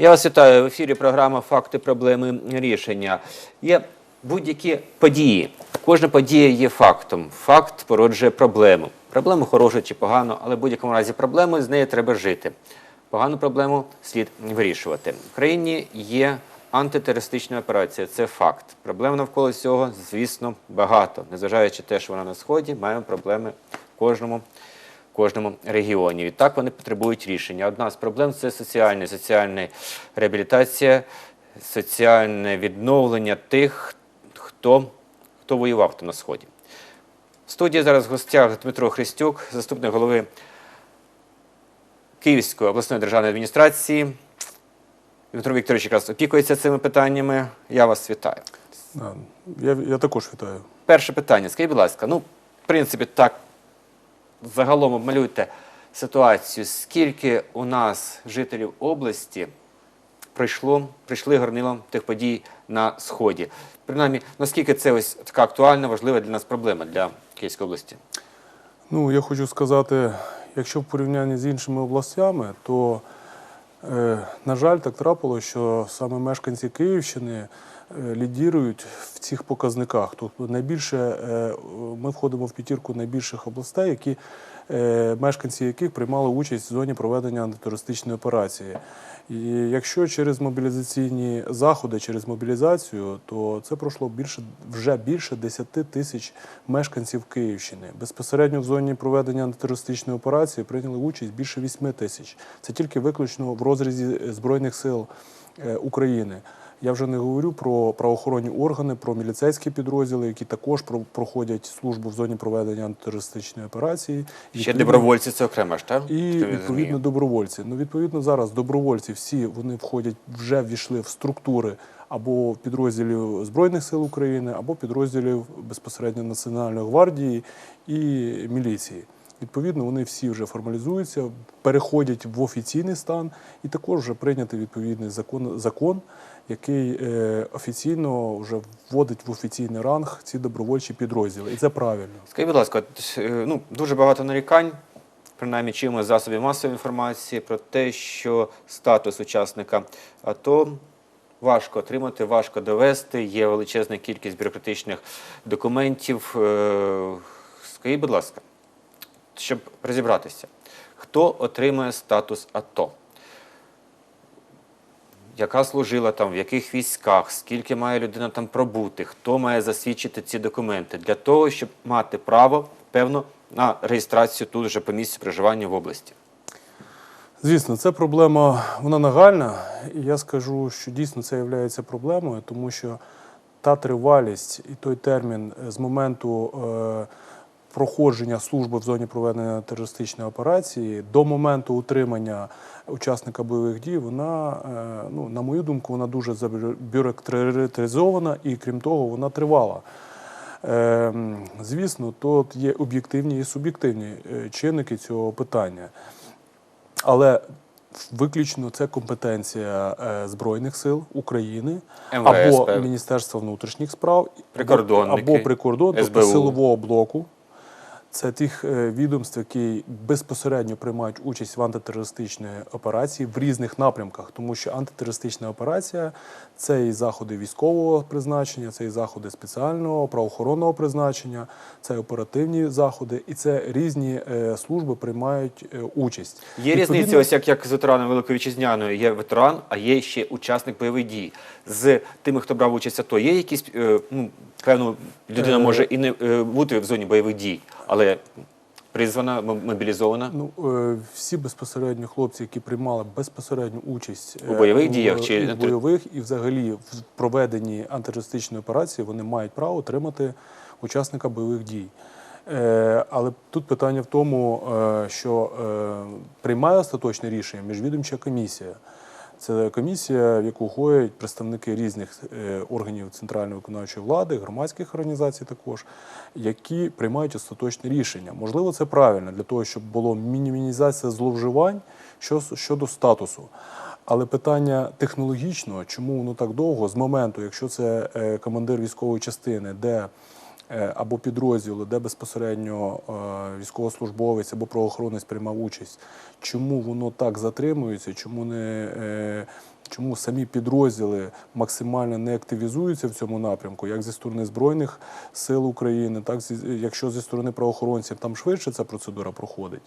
Я вас вітаю в ефірі. Програма Факти, проблеми, рішення. Є будь-які події. Кожна подія є фактом. Факт породжує проблему. Проблему хорошу чи погану, але в будь-якому разі проблему з нею треба жити. Погану проблему слід вирішувати. В країні є антитерористична операція. Це факт. Проблем навколо цього, звісно, багато. Незважаючи те, що вона на сході, маємо проблеми в кожному кожному регіоні. Відтак вони потребують рішення. Одна з проблем це соціальна, соціальна реабілітація, соціальне відновлення тих, хто, хто воював на сході. В студії зараз в гостях Дмитро Христюк, заступник голови Київської обласної державної адміністрації. Дмитро Вікторович якраз опікується цими питаннями. Я вас вітаю. Я, я також вітаю. Перше питання. Скажіть, будь ласка, ну, в принципі, так загалом обмалюйте ситуацію. Скільки у нас жителів області прийшло, прийшли горнилом тих подій на Сході? Принаймні, наскільки це ось така актуальна, важлива для нас проблема для Київської області? Ну, я хочу сказати, якщо в порівнянні з іншими областями, то, е, на жаль, так трапилося, що саме мешканці Київщини лідірують в цих показниках. Тобто найбільше е, ми входимо в п'ятірку найбільших областей, які, е, мешканці яких приймали участь в зоні проведення антитерористичної операції. І якщо через мобілізаційні заходи, через мобілізацію, то це пройшло більше вже більше 10 тисяч мешканців Київщини. Безпосередньо в зоні проведення антитерористичної операції прийняли участь більше 8 тисяч. Це тільки виключно в розрізі Збройних сил е, України. Я вже не говорю про правоохоронні органи, про міліцейські підрозділи, які також про- проходять службу в зоні проведення антитерористичної операції. Ще добровольці це окремо ж, так? і відповідно добровольці. Ну відповідно зараз добровольці всі вони входять вже ввійшли в структури або підрозділів збройних сил України, або підрозділів безпосередньо Національної гвардії і міліції. Відповідно, вони всі вже формалізуються, переходять в офіційний стан, і також вже прийнятий відповідний закон, закон який е, офіційно вже вводить в офіційний ранг ці добровольчі підрозділи. І це правильно. Скажіть, будь ласка, е, ну, дуже багато нарікань, принаймні чимось засобів масової інформації про те, що статус учасника АТО важко отримати, важко довести, є величезна кількість бюрократичних документів. Е, Скажіть, будь ласка, щоб розібратися, хто отримує статус АТО? Яка служила там, в яких військах, скільки має людина там пробути, хто має засвідчити ці документи для того, щоб мати право, певно, на реєстрацію тут вже по місцю проживання в області. Звісно, це проблема вона нагальна, і я скажу, що дійсно це є проблемою, тому що та тривалість і той термін з моменту е, проходження служби в зоні проведення терористичної операції до моменту утримання учасника бойових дій, вона, е, ну, на мою думку, вона дуже забюрократизована і крім того, вона тривала. Ем, Звісно, тут є об'єктивні і суб'єктивні е, чинники цього питання. Але виключно це компетенція е, Збройних сил України МВС, або. Міністерства внутрішніх справ, Прикордонники, або прикордон, тобто силового блоку. Це тих е, відомств, які безпосередньо приймають участь в антитерористичній операції в різних напрямках, тому що антитерористична операція це і заходи військового призначення, це і заходи спеціального правоохоронного призначення, це оперативні заходи, і це різні е, служби приймають е, участь. Є Відповідно, різниця, ось як, як з ветераном Великої Вітчизняної є ветеран, а є ще учасник бойових дій. З тими, хто брав участь АТО, є якісь, ну, певно, людина Е. може і не е, бути в зоні бойових дій, але призвана, мобілізована. Ну, е, всі безпосередньо хлопці, які приймали безпосередню участь У бойових у- діях чи в бойових і взагалі в проведенні антитерористичної операції, вони мають право отримати учасника бойових дій. Але тут питання в тому, що приймає остаточне рішення міжвідомча комісія. Це комісія, в яку входять представники різних е, органів центральної виконавчої влади, громадських організацій також, які приймають остаточне рішення. Можливо, це правильно для того, щоб було мінімізація зловживань щодо статусу. Але питання технологічного, чому воно так довго, з моменту, якщо це е, командир військової частини, де або підрозділу, де безпосередньо е, військовослужбовець або правоохоронець приймав участь, чому воно так затримується, чому не е, чому самі підрозділи максимально не активізуються в цьому напрямку, як зі сторони Збройних сил України, так якщо зі сторони правоохоронців, там швидше ця процедура проходить.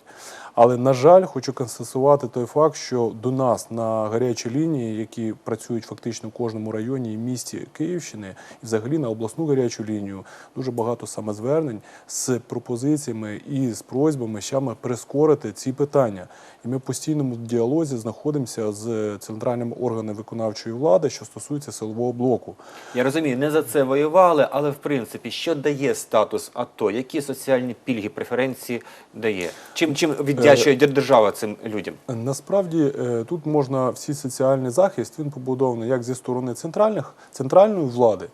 Але, на жаль, хочу констатувати той факт, що до нас на гарячі лінії, які працюють фактично в кожному районі і місті Київщини, і взагалі на обласну гарячу лінію, дуже багато саме звернень з пропозиціями і з просьбами саме прискорити ці питання. І ми в постійному діалозі знаходимося з центральними органами виконавчої влади, що стосується силового блоку. Я розумію, не за це воювали, але в принципі, що дає статус АТО? Які соціальні пільги, преференції дає? Чим чим віддячує держава цим людям? Насправді е, тут можна всі соціальний захист він побудований як зі сторони центральних центральної влади.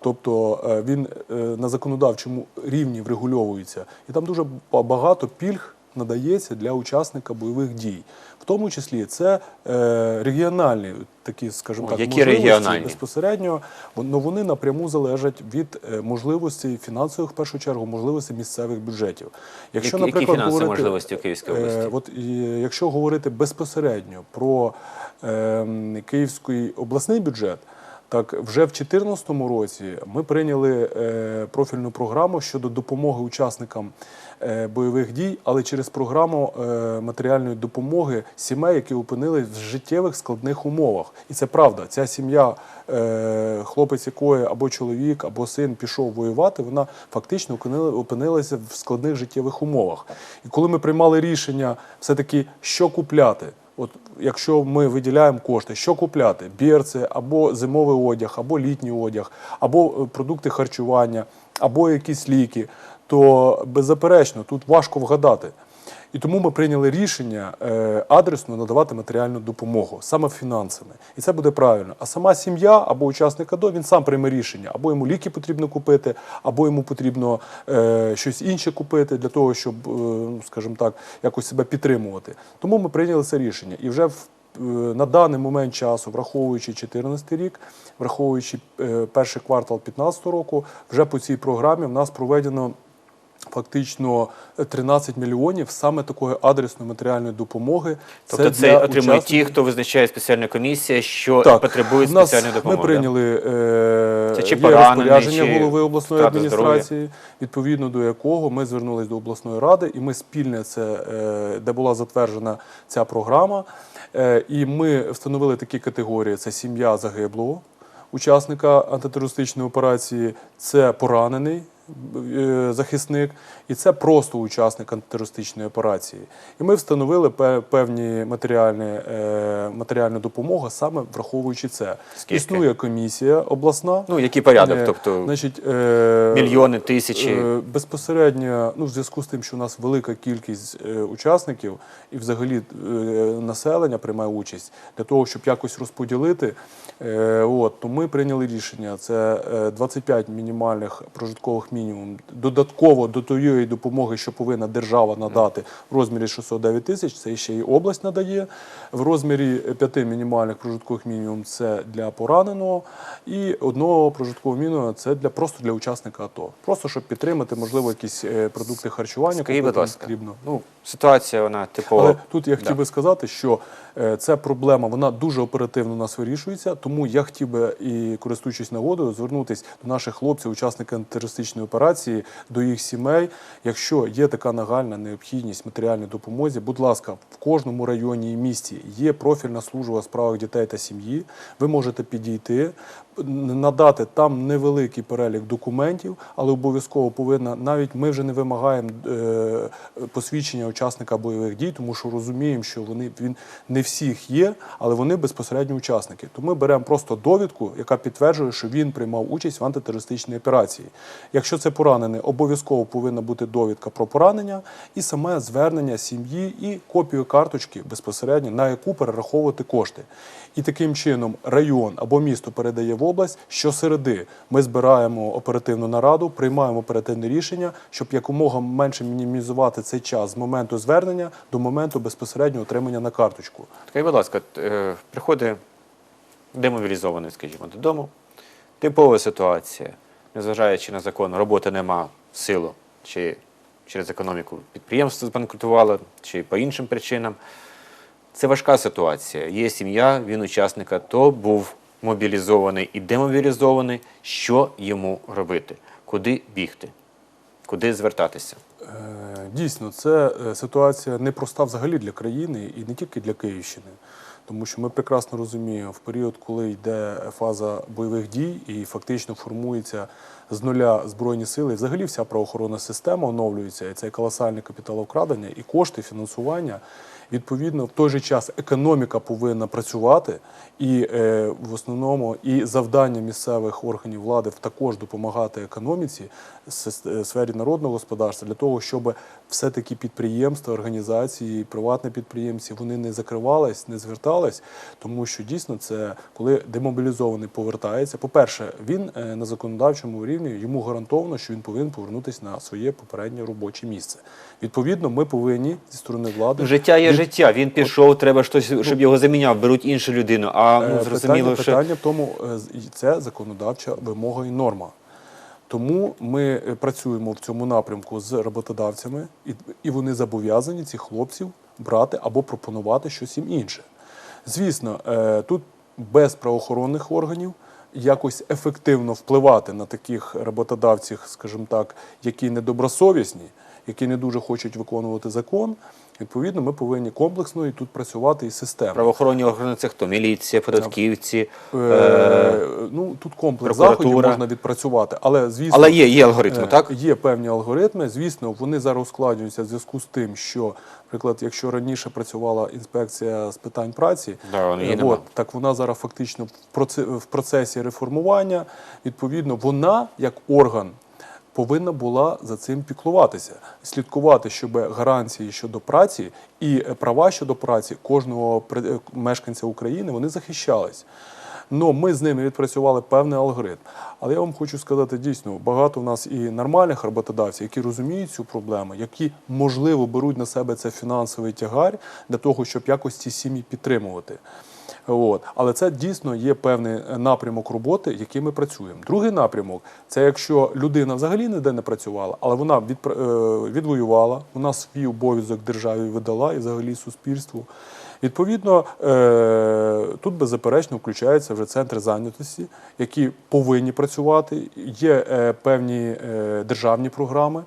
Тобто е, він е, на законодавчому рівні врегульовується, і там дуже багато пільг надається для учасника бойових дій. В тому числі це е, регіональні такі, скажімо так, які можливості регіональні? безпосередньо, але вони напряму залежать від е, можливостей фінансових, в першу чергу, можливостей місцевих бюджетів. Якщо, Які- наприклад, фінансові говорити, можливості в Київській е, області? От якщо говорити безпосередньо про е, Київський обласний бюджет, так вже в 2014 році ми прийняли профільну програму щодо допомоги учасникам бойових дій, але через програму е, матеріальної допомоги сімей, які опинились в життєвих складних умовах. І це правда. Ця сім'я, е, хлопець якої або чоловік, або син пішов воювати, вона фактично опинилася в складних життєвих умовах. І коли ми приймали рішення, все-таки що купляти. От якщо ми виділяємо кошти, що купляти? Бірці, або зимовий одяг, або літній одяг, або е, продукти харчування, або якісь ліки, то беззаперечно тут важко вгадати. І тому ми прийняли рішення е, адресно надавати матеріальну допомогу, саме фінансами. І це буде правильно. А сама сім'я або учасник АДО він сам прийме рішення, або йому ліки потрібно купити, або йому потрібно е, щось інше купити для того, щоб, е, ну, скажімо так, якось себе підтримувати. Тому ми прийняли це рішення. І вже в е, на даний момент часу, враховуючи 2014 рік, враховуючи е, перший квартал 2015 року, вже по цій програмі в нас проведено фактично 13 мільйонів саме такої адресної матеріальної допомоги. Тобто це, для отримують ті, хто визначає спеціальна комісія, що так, нас спеціальної допомоги. Ми прийняли е, Це чи є розпорядження чи голови обласної адміністрації, відповідно до якого ми звернулись до обласної ради, і ми спільне це, е, де була затверджена ця програма. Е, і ми встановили такі категорії: це сім'я загиблого учасника антитерористичної операції, це поранений. Е, Захисник, і це просто учасник антитерористичної операції. І ми встановили певні матеріальні, е, матеріальну допомогу, саме враховуючи це. Скільки? Існує комісія обласна. Ну, який порядок? Е, Тобто значить, мільйони, тисячі. Безпосередньо, ну, в зв'язку з тим, що у нас велика кількість учасників і взагалі населення приймає участь для того, щоб якось розподілити. От, то ми прийняли рішення. Це е, 25 мінімальних прожиткових мінімум. Додатково до тієї допомоги, що повинна держава надати в розмірі 609 тисяч, це ще і область надає. В розмірі 5 мінімальних прожиткових мінімум це для пораненого, і одного прожиткового мінімуму це для просто для учасника АТО. Просто щоб підтримати, можливо, якісь е, продукти харчування, Скажіть, будь ласка, потрібно. ну, ситуація вона типова. Але тут я хотів Да. би сказати, що е, ця проблема вона дуже оперативно у нас вирішується. Тому я хотів би і користуючись нагодою, звернутися до наших хлопців, учасників антитерористичної операції, до їх сімей. Якщо є така нагальна необхідність матеріальної допомозі, будь ласка, в кожному районі і місті є профільна служба у справах дітей та сім'ї. Ви можете підійти, надати там невеликий перелік документів, але обов'язково повинна навіть ми вже не вимагаємо е, посвідчення учасника бойових дій, тому що розуміємо, що вони він не всіх є, але вони безпосередньо учасники. То ми беремо просто довідку, яка підтверджує, що він приймав участь в антитерористичній операції. Якщо це поранений, обов'язково повинна бути довідка про поранення і саме звернення сім'ї і копію карточки безпосередньо, на яку перераховувати кошти. І таким чином район або місто передає в область. Щосереди ми збираємо оперативну нараду, приймаємо оперативне рішення, щоб якомога менше мінімізувати цей час з моменту звернення до моменту безпосереднього отримання на карточку. Скажіть, будь ласка, е, приходить демобілізований, скажімо, додому. Типова ситуація, незважаючи на закон, роботи нема в силу, чи через економіку підприємство збанкрутувало, чи по іншим причинам. Це важка ситуація. Є сім'я, він учасника, то був мобілізований і демобілізований. Що йому робити? Куди бігти? Куди звертатися? Е, Дійсно, це е, ситуація непроста взагалі для країни і не тільки для Київщини. Тому що ми прекрасно розуміємо, в період, коли йде фаза бойових дій і фактично формується з нуля збройні сили, взагалі вся правоохоронна система оновлюється, і це колосальне капіталовкрадення і кошти фінансування. Відповідно, в той же час економіка повинна працювати, і е, в основному і завдання місцевих органів влади також допомагати економіці сфері народного господарства для того, щоб все-таки підприємства, організації, приватні підприємці вони не закривались, не звертались, тому що дійсно це коли демобілізований повертається. По-перше, він е, на законодавчому рівні йому гарантовано, що він повинен повернутися на своє попереднє робоче місце. Відповідно, ми повинні зі сторони влади Життя є від- життя. Він пішов, треба щось, щоб його заміняв, беруть іншу людину. А Е, ну, зрозуміло, питання, що питання в тому, е, це законодавча вимога і норма. Тому ми е, працюємо в цьому напрямку з роботодавцями, і, вони зобов'язані цих хлопців брати або пропонувати щось їм інше. Звісно, е, тут без правоохоронних органів якось ефективно впливати на таких роботодавців, скажімо так, які недобросовісні, які не дуже хочуть виконувати закон. Відповідно, ми повинні комплексно і тут працювати і системно. правоохоронні органи це хто? Міліція, податківці. Е, ну тут комплекс заходів можна відпрацювати, але звісно, Але є, є алгоритми, е, так? Є певні алгоритми. Звісно, вони зараз ускладнюються в зв'язку з тим, що, наприклад, якщо раніше працювала інспекція з питань праці, Да, е, от, так вона зараз фактично в процесі реформування. Відповідно, вона як орган. Повинна була за цим піклуватися, слідкувати, щоб гарантії щодо праці і е, права щодо праці кожного е, мешканця України вони захищались. Ну, ми з ними відпрацювали певний алгоритм. Але я вам хочу сказати дійсно, багато в нас і нормальних роботодавців, які розуміють цю проблему, які можливо беруть на себе це фінансовий тягар для того, щоб якось ці сім'ї підтримувати. От. Але це дійсно є певний напрямок роботи, який ми працюємо. Другий напрямок це якщо людина взагалі ніде не працювала, але вона відпра- е, відвоювала, вона свій обов'язок державі видала і взагалі суспільству. Відповідно, е, тут беззаперечно включаються вже центри зайнятості, які повинні працювати. Є е, певні державні програми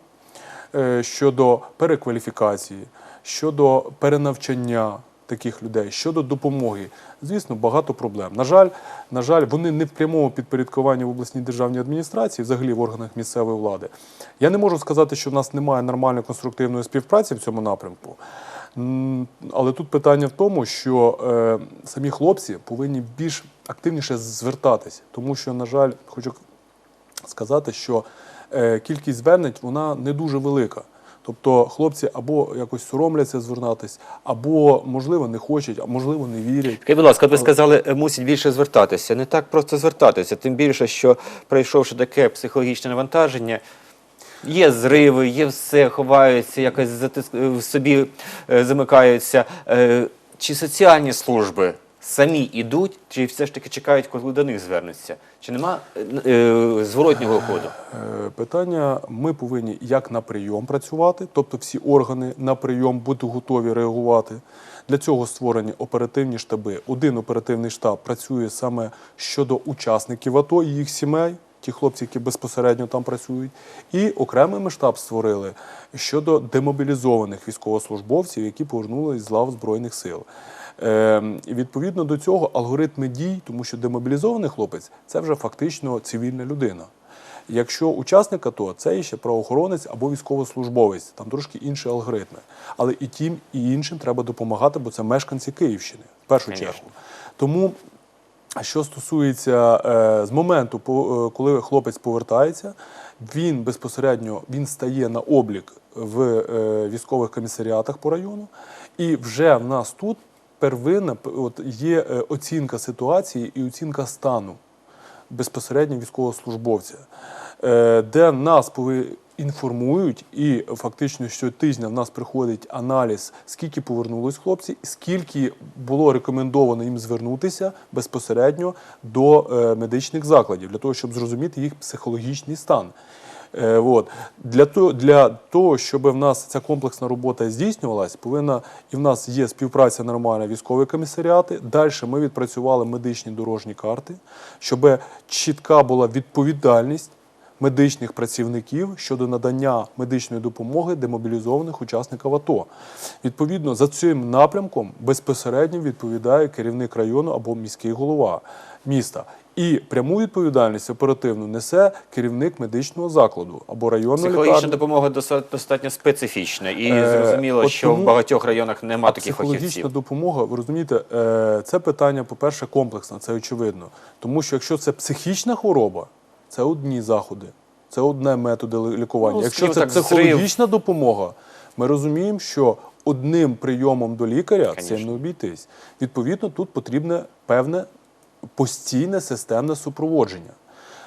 щодо перекваліфікації, щодо перенавчання таких людей, щодо допомоги. Звісно, багато проблем. На жаль, на жаль, вони не в прямому підпорядкуванні в обласній державній адміністрації, взагалі в органах місцевої влади. Я не можу сказати, що в нас немає нормальної конструктивної співпраці в цьому напрямку. Але тут питання в тому, що е, самі хлопці повинні більш активніше звертатись, тому що, на жаль, хочу сказати, що е, кількість звернень вона не дуже велика. Тобто хлопці або якось соромляться звернутися, або, можливо, не хочуть, а можливо, не вірять. Скажіть, будь ласка, ви сказали, е, мусять більше звертатися. Не так просто звертатися, тим більше, що пройшовши таке психологічне навантаження, є зриви, є все, ховаються, якось затис... е, в собі е, замикаються. Е, Чи соціальні служби самі йдуть, чи все ж таки чекають, коли до них звернуться? Чи нема е, е, зворотнього ходу? Е, Питання: ми повинні як на прийом працювати, тобто всі органи на прийом бути готові реагувати. Для цього створені оперативні штаби. Один оперативний штаб працює саме щодо учасників АТО і їх сімей, ті хлопці, які безпосередньо там працюють. І окремий ми штаб створили щодо демобілізованих військовослужбовців, які повернулись з лав Збройних сил. Е, і відповідно до цього алгоритми дій, тому що демобілізований хлопець це вже фактично цивільна людина. Якщо учасник АТО, це ще правоохоронець або військовослужбовець, там трошки інші алгоритми. Але і тим, і іншим треба допомагати, бо це мешканці Київщини в першу Конечно. чергу. Тому, що стосується е, з моменту, е, коли хлопець повертається, він безпосередньо він стає на облік в е, військових комісаріатах по району, і вже в нас тут первинна от, є е, оцінка ситуації і оцінка стану безпосередньо військовослужбовця, е, де нас пови- інформують, і фактично щотижня в нас приходить аналіз, скільки повернулось хлопці, скільки було рекомендовано їм звернутися безпосередньо до е, медичних закладів для того, щоб зрозуміти їх психологічний стан. Е, от. Для, того, для того, щоб в нас ця комплексна робота здійснювалась, повинна і в нас є співпраця нормальна військові комісаріати. Далі ми відпрацювали медичні дорожні карти, щоб чітка була відповідальність медичних працівників щодо надання медичної допомоги демобілізованих учасників АТО. Відповідно, за цим напрямком безпосередньо відповідає керівник району або міський голова міста. І пряму відповідальність оперативну несе керівник медичного закладу або районної Психологічна допомога достатньо специфічна, і Е, зрозуміло, що в багатьох районах нема таких психологічна допомога, ви розумієте, е, це питання, по-перше, комплексне, це очевидно. Тому що якщо це психічна хвороба, це одні заходи, це одне методи лікування. Ну, якщо це так, зрив. психологічна допомога, ми розуміємо, що одним прийомом до лікаря цим не обійтись. Відповідно, тут потрібне певне постійне системне супроводження.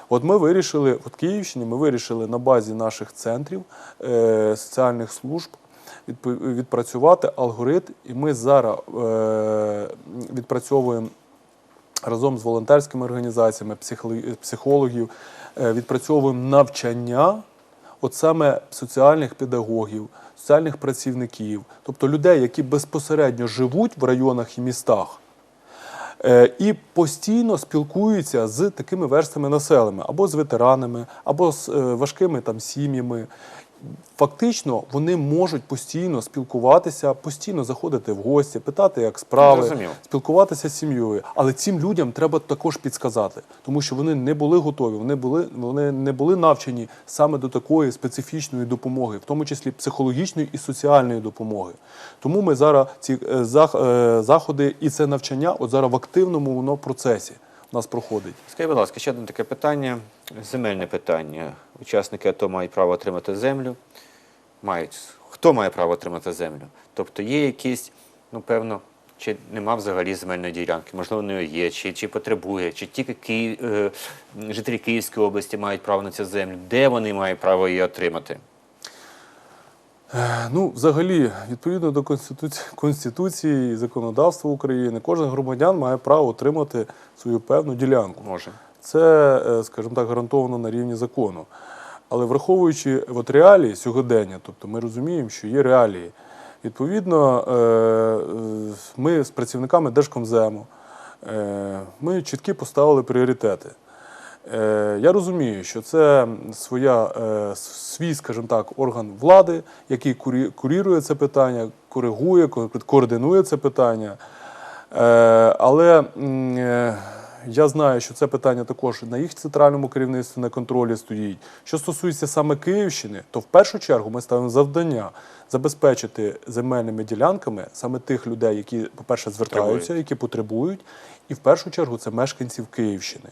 От ми вирішили, от Київщині, ми вирішили на базі наших центрів е, соціальних служб відпрацювати алгоритм, і ми зараз е, відпрацьовуємо разом з волонтерськими організаціями, психоло- психологів, е, відпрацьовуємо навчання от саме соціальних педагогів, соціальних працівників, тобто людей, які безпосередньо живуть в районах і містах. Е, і постійно спілкуються з такими верстами населення, або з ветеранами, або з е, важкими там сім'ями. Фактично вони можуть постійно спілкуватися, постійно заходити в гості, питати, як справи, спілкуватися з сім'єю. Але цим людям треба також підсказати, тому що вони не були готові, вони були вони не були навчені саме до такої специфічної допомоги, в тому числі психологічної і соціальної допомоги. Тому ми зараз ці е, е, заходи і це навчання, от зараз в активному воно процесі нас проходить. Скажіть, будь ласка, ще одне таке питання. Земельне питання. Учасники АТО мають право отримати землю. Мають. Хто має право отримати землю? Тобто є якісь, ну певно, чи нема взагалі земельної ділянки, можливо, не є, чи, чи потребує, чи тільки Київ, е, жителі Київської області мають право на цю землю, де вони мають право її отримати? Е, Ну, взагалі, відповідно до Конституції, Конституції і законодавства України, кожен громадян має право отримати свою певну ділянку. Може. Це, е, скажімо так, гарантовано на рівні закону. Але враховуючи от реалії сьогодення, тобто ми розуміємо, що є реалії. Відповідно, е, ми з працівниками Держкомзему ми чіткі поставили пріоритети. Е, Я розумію, що це своя, е, свій, скажімо так, орган влади, який курі- курірує це питання, коригує, ко- координує це питання. Е, Але я знаю, що це питання також на їх центральному керівництві на контролі стоїть. Що стосується саме Київщини, то в першу чергу ми ставимо завдання забезпечити земельними ділянками саме тих людей, які, по-перше, звертаються, які потребують, і в першу чергу це мешканців Київщини.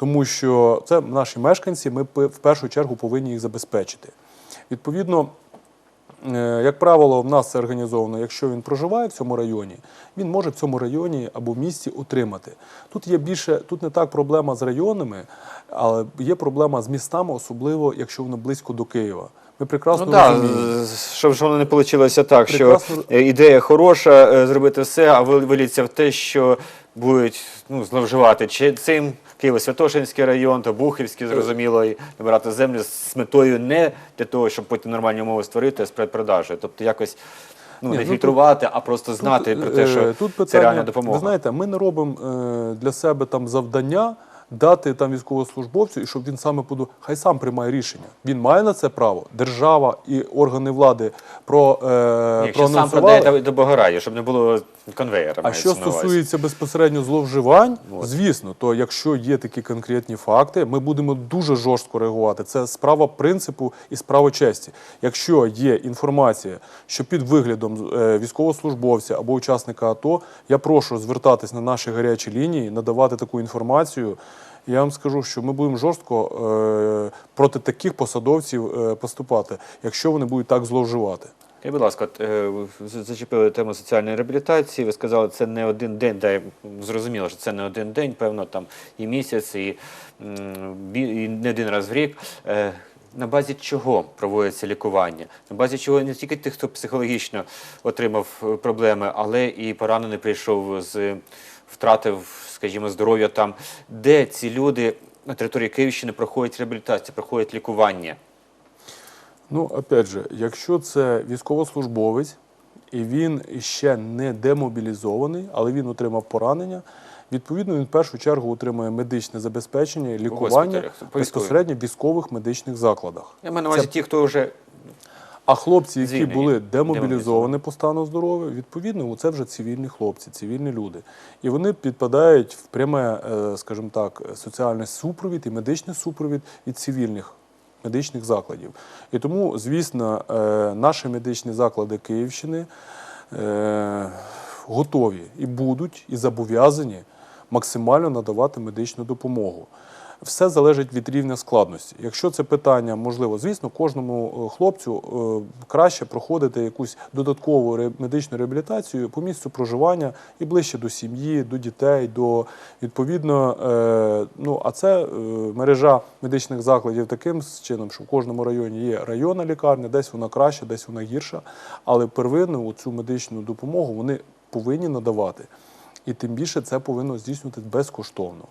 Тому що це наші мешканці, ми в першу чергу повинні їх забезпечити. Відповідно, Е, Як правило, в нас це організовано, якщо він проживає в цьому районі, він може в цьому районі або в місті отримати. Тут є більше, тут не так проблема з районами, але є проблема з містами, особливо якщо вони близько до Києва. Ми прекрасно Ну так, розуміємо. щоб ж воно не вийшло так, що Прекрасно. е, ідея хороша, е, зробити все, а ви- виліться в те, що будуть ну, зловживати чи цим Києво-Святошинський район, то Бухівський, зрозуміло, і набирати землю з метою не для того, щоб потім нормальні умови створити, а з предпродажею. Тобто якось ну, Ні, не ну, фільтрувати, а просто знати Тут, про те, що е, тут питання, це реальна допомога. Ви знаєте, ми не робимо е, для себе там завдання дати там військовослужбовцю, і щоб він саме подумав, хай сам приймає рішення. Він має на це право. Держава і органи влади про е, Якщо сам продає до Богораді, щоб не було конвейера. А що стосується безпосередньо зловживань, От. звісно, то якщо є такі конкретні факти, ми будемо дуже жорстко реагувати. Це справа принципу і справа честі. Якщо є інформація, що під виглядом е, військовослужбовця або учасника АТО, я прошу звертатись на наші гарячі лінії, надавати таку інформацію. Я вам скажу, що ми будемо жорстко е, проти таких посадовців е, поступати, якщо вони будуть так зловживати. Скажіть, будь ласка, е, зачепили тему соціальної реабілітації. Ви сказали, це не один день, да, зрозуміло, що це не один день, певно, там і місяць, і, і не один раз в рік. На базі чого проводиться лікування? На базі чого не тільки тих, хто психологічно отримав проблеми, але і поранений прийшов з втратив, скажімо, здоров'я там. Де ці люди на території Київщини проходять реабілітацію, проходять лікування? Ну, опять же, якщо це військовослужбовець і він ще не демобілізований, але він отримав поранення, відповідно він в першу чергу отримує медичне забезпечення лікування безпосередньо в військових медичних закладах. Я маю на увазі ті, хто вже А хлопці, які Звільнені, були демобілізовані. по стану здоров'я, відповідно, це вже цивільні хлопці, цивільні люди. І вони підпадають в пряме, е, скажімо так, соціальний супровід і медичний супровід від цивільних медичних закладів. І тому, звісно, е, наші медичні заклади Київщини е, готові і будуть, і зобов'язані максимально надавати медичну допомогу. Все залежить від рівня складності. Якщо це питання, можливо, звісно, кожному е, хлопцю е, краще проходити якусь додаткову медичну реабілітацію по місцю проживання і ближче до сім'ї, до дітей, до відповідно. е, Ну а це мережа медичних закладів таким чином, що в кожному районі є районна лікарня, десь вона краща, десь вона гірша. Але первинну цю медичну допомогу вони повинні надавати. І тим більше це повинно здійснювати безкоштовно.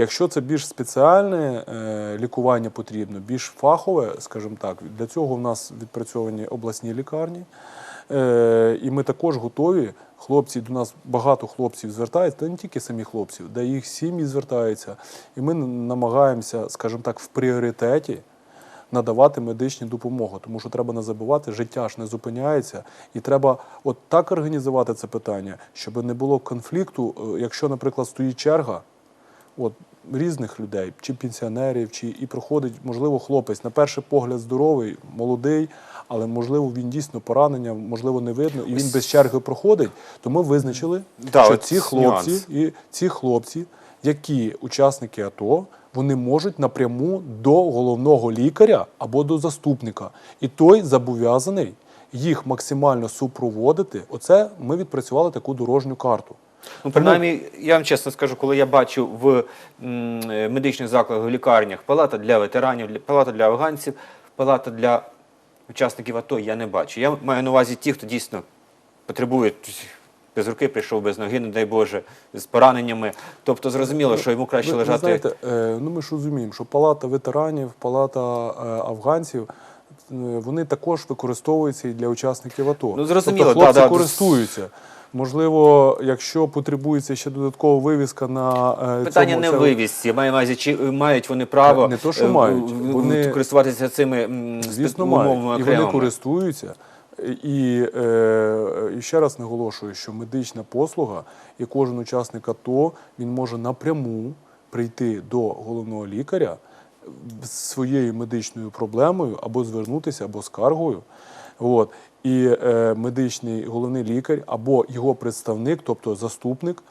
Якщо це більш спеціальне е, лікування потрібно, більш фахове, скажімо так, для цього в нас відпрацьовані обласні лікарні. Е, і ми також готові. Хлопці до нас багато хлопців звертаються, та не тільки самі хлопці, де їх сім'ї звертаються. І ми намагаємося, скажімо так, в пріоритеті надавати медичну допомогу, тому що треба не забувати, життя ж не зупиняється, і треба от так організувати це питання, щоб не було конфлікту, е, якщо, наприклад, стоїть черга. От різних людей, чи пенсіонерів, чи і проходить, можливо, хлопець на перший погляд здоровий, молодий, але можливо він дійсно поранення, можливо, не видно, і він без черги проходить. То ми визначили, Да, що ці хлопці нюанс. і ці хлопці, які учасники АТО, вони можуть напряму до головного лікаря або до заступника, і той зобов'язаний їх максимально супроводити. Оце ми відпрацювали таку дорожню карту. Ну, принаймні, я вам чесно скажу, коли я бачу в е, медичних закладах, в лікарнях палата для ветеранів, палата для афганців, палата для учасників АТО, я не бачу. Я маю на увазі ті, хто дійсно потребує без руки, прийшов без ноги, не дай Боже, з пораненнями. Тобто зрозуміло, що йому краще Ви- ви лежати. знаєте, е, ну ми ж розуміємо, що палата ветеранів, палата е, афганців. Вони також використовуються і для учасників АТО. Ну, зрозуміло, тобто хлопці да, да. користуються. Можливо, якщо потребується ще додаткова вивіска на е, Питання цьому, не це- в вивізці. Маю на увазі, чи е, мають вони право Не то, що е, мають. Вони- користуватися цими Звісно, мають. І вони користуються. І, е, ще раз наголошую, що медична послуга і кожен учасник АТО він може напряму прийти до головного лікаря з своєю медичною проблемою або звернутися, або скаргою. От. І е, медичний головний лікар або його представник, тобто заступник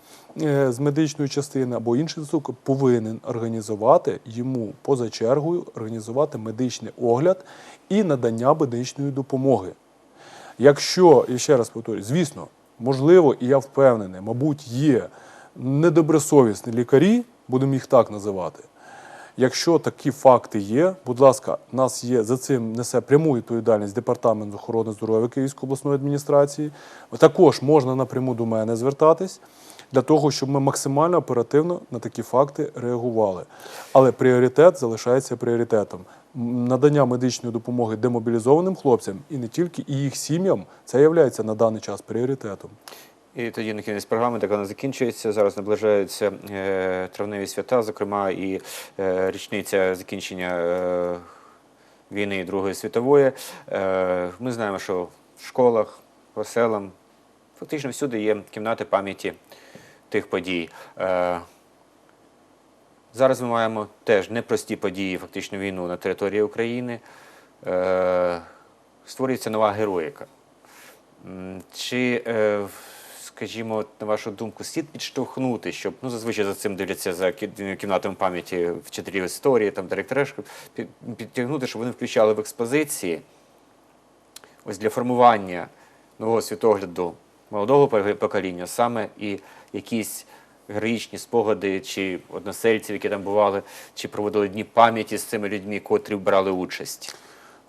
е, з медичної частини, або інший заступник, повинен організувати йому поза чергою організувати медичний огляд і надання медичної допомоги. Якщо, і ще раз повторюю, звісно, можливо, і я впевнений, мабуть, є недобросовісні лікарі, будемо їх так називати. Якщо такі факти є, будь ласка, нас є за цим несе пряму відповідальність Департамент охорони здоров'я Київської обласної адміністрації. Також можна напряму до мене звертатись для того, щоб ми максимально оперативно на такі факти реагували. Але пріоритет залишається пріоритетом. Надання медичної допомоги демобілізованим хлопцям і не тільки і їх сім'ям це є на даний час пріоритетом. І тоді на кінець програми, так вона закінчується. Зараз наближаються е, травневі свята, зокрема і е, річниця закінчення е, війни Другої світової. Ми знаємо, що в школах, по селам, фактично всюди є кімнати пам'яті тих подій. Зараз ми маємо теж непрості події, фактично війну на території України. Створюється нова героїка. Чи, скажімо, на вашу думку, слід підштовхнути, щоб ну зазвичай за цим дивляться за кімнатами пам'яті вчителів історії, там директори підтягнути, щоб вони включали в експозиції ось для формування нового світогляду молодого покоління, саме і якісь героїчні спогади чи односельців, які там бували, чи проводили дні пам'яті з цими людьми, котрі брали участь.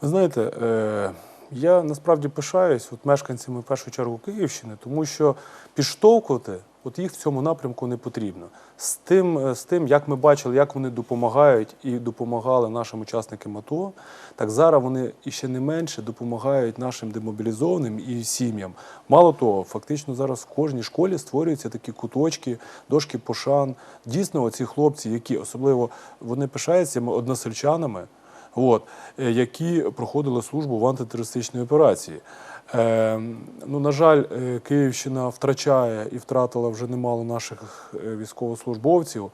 Ви знаєте, е, я насправді пишаюсь от мешканцями в першу чергу Київщини, тому що підштовхувати От їх в цьому напрямку не потрібно. З тим, е, з тим, як ми бачили, як вони допомагають і допомагали нашим учасникам АТО, так зараз вони іще не менше допомагають нашим демобілізованим і сім'ям. Мало того, фактично зараз в кожній школі створюються такі куточки, дошки пошан. Дійсно, оці хлопці, які особливо вони пишаються односельчанами, от, е, які проходили службу в антитерористичній операції. Е, ну, на жаль, е, Київщина втрачає і втратила вже немало наших е, військовослужбовців.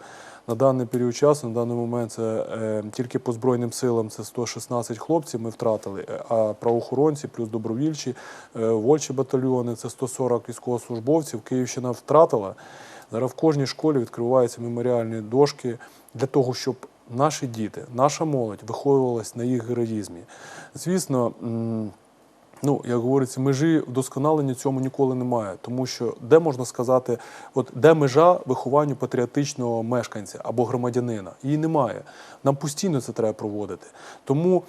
На даний період часу, на даний момент, це е, тільки по Збройним силам це 116 хлопців ми втратили, а правоохоронці плюс добровільчі, е, вольчі батальйони це 140 військовослужбовців. Київщина втратила. Зараз в кожній школі відкриваються меморіальні дошки для того, щоб наші діти, наша молодь виховувалась на їх героїзмі. Звісно. Ну, як говориться, межі вдосконалення цьому ніколи немає, тому що де можна сказати, от де межа вихованню патріотичного мешканця або громадянина? Її немає. Нам постійно це треба проводити. Тому,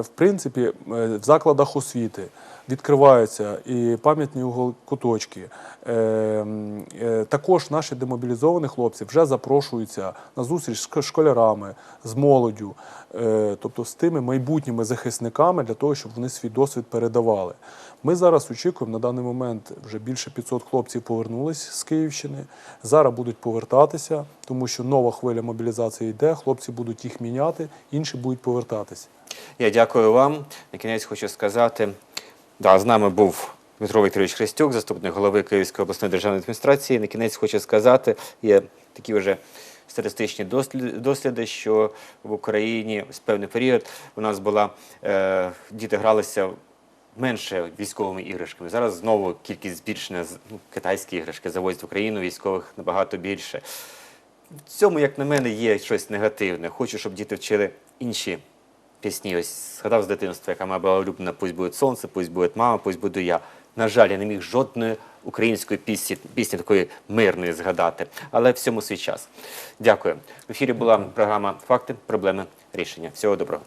в принципі, е, в закладах освіти відкриваються і пам'ятні куточки. Е, е, також наші демобілізовані хлопці вже запрошуються на зустріч з школярами, з молоддю, е, тобто з тими майбутніми захисниками для того, щоб вони свій досвід передавали. Ми зараз очікуємо на даний момент вже більше 500 хлопців повернулись з Київщини. Зараз будуть повертатися, тому що нова хвиля мобілізації йде. Хлопці будуть їх міняти, інші будуть повертатися. Я дякую вам. На кінець хочу сказати, да, з нами був Дмитро Вікторович Христюк, заступник голови Київської обласної державної адміністрації. На кінець хочу сказати, є такі вже статистичні дослід- досліди, що в Україні з певний період у нас була е, діти гралися менше військовими іграшками. Зараз знову кількість збільшена, з- ну, китайські іграшки завозять в Україну, військових набагато більше. В цьому, як на мене, є щось негативне. Хочу, щоб діти вчили інші пісні. Ось згадав з дитинства, яка моя була улюблена «Пусть буде сонце, пусть буде мама, пусть буду я. На жаль, я не міг жодної української пісні, пісні такої мирної згадати, але всьому свій час. Дякую. В ефірі була програма Факти, проблеми, рішення. Всього доброго.